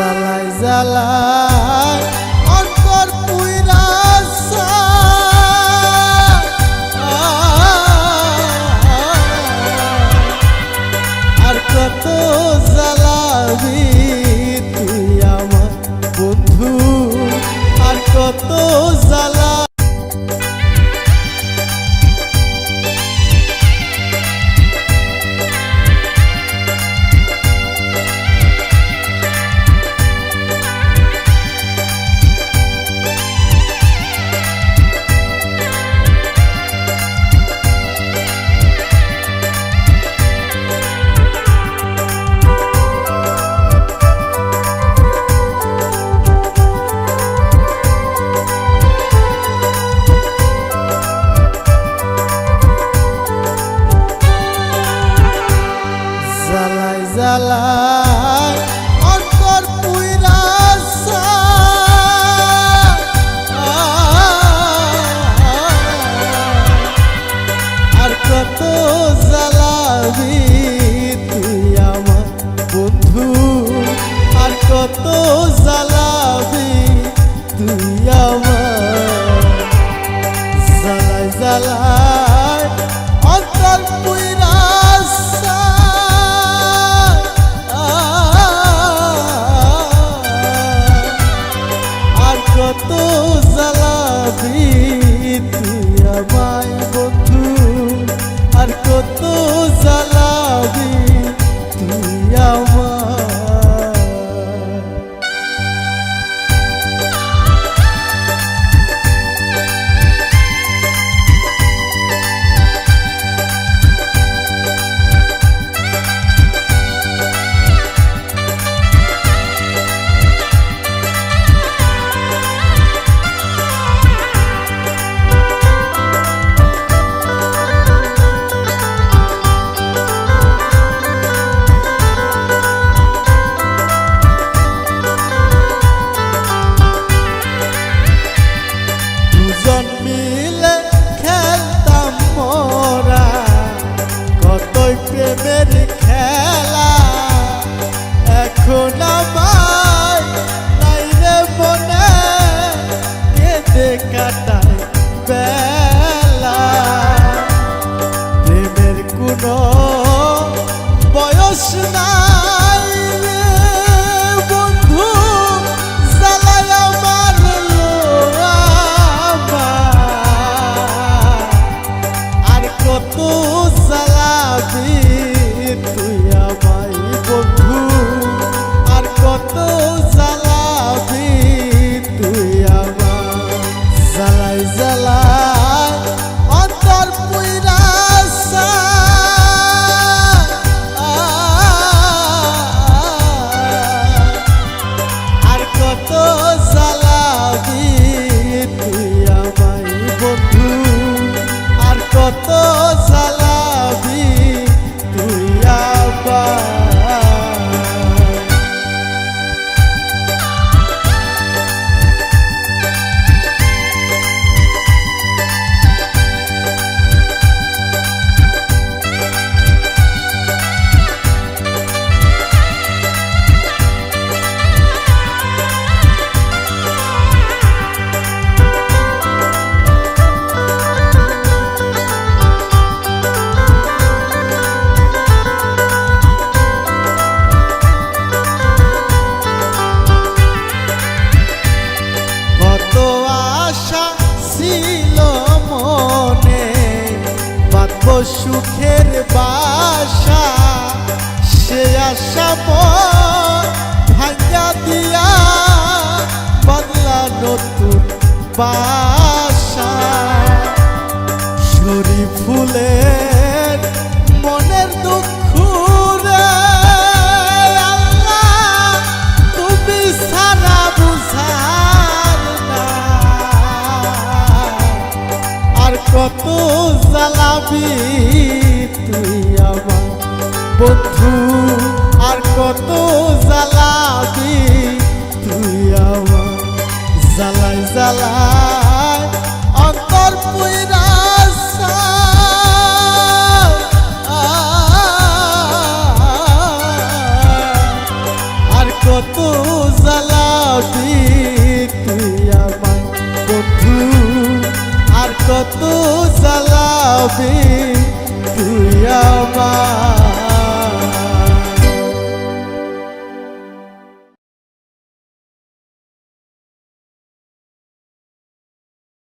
জ্বালায় জ্বালা 是吗 সুখের বাসা, সে আশা ভাঙা দিয়া বাংলা নতুন বাসা। সুরি ফুলের মনের বুঝার আর কত চালাবি তুই আমার বন্ধু। আর কত জ্বালাবি তুই আমার। জ্বালাই জ্বালাই অন্তর আর কত জ্বালাবি হবে তুই আমার